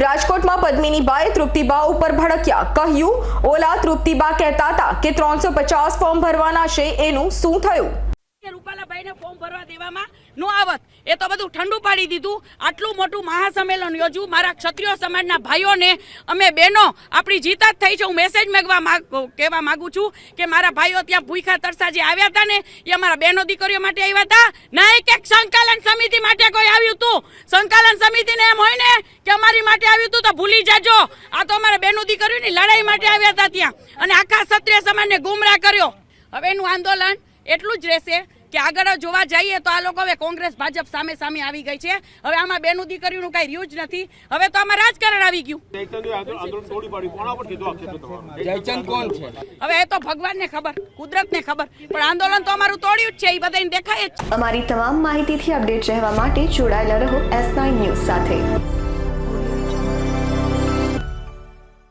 રાજકોટમાં પદ્મિનીબાએ તૃપ્તિબા ઉપર ભડક્યા. કહ્યું, ઓલા તૃપ્તિબા કહેતા હતા કે ત્રણસો પચાસ ફોર્મ ભરવાના છે, એનું શું થયું? રૂપાલાભાઈને ફોર્મ ભરવા દેવામાં નો આવત. એ તો બધું ઠંડુ પાડી દીધું. આટલું મોટું મહાસંમેલન યોજ્યું મારા ક્ષત્રિય સમાજના ભાઈઓને. અમે બહેનો, આપણી જીત જ થઈ છે. મેસેજ મેગવા માંગ, કહેવા માગું છું કે મારા ભાઈઓ ત્યાં ભૂખા તરસા આવ્યા હતા ને, એ અમારા બહેનો દીકરીઓ માટે આવ્યા હતા. ના એક એક સંકલન સમિતિ માટે કોઈ આવ્યું હતું સંકલન સમિતિને એમ હોય ને માટે આવ્યું હતું તો ભૂલી જાજો. આ તો અમારા બહેનો દીકરીઓની લડાઈ માટે આવ્યા હતા ત્યાં. અને આખા ક્ષત્રિય સમાજને ગુમરા કર્યો. હવે એનું આંદોલન એટલું જ રહેશે કે આગળ જોવા જઈએ તો આ લોકો હવે કોંગ્રેસ ભાજપ સામે સામે આવી ગઈ છે. હવે આમાં બેનું દીકરીનું કઈ રહ્યું જ નથી. હવે તો આમાં રાજકારણ આવી ગયું. છે કોણ છે? હવે એ તો ભગવાનને ખબર કુદરતને ખબર. પણ આંદોલન તો અમારું તોડ્યું જ છે એ બધાને દેખાય જ છે. અમારી તમામ માહિતીથી અપડેટ રહેવા માટે જોડાયેલા રહો એસ ન્યૂઝ સાથે.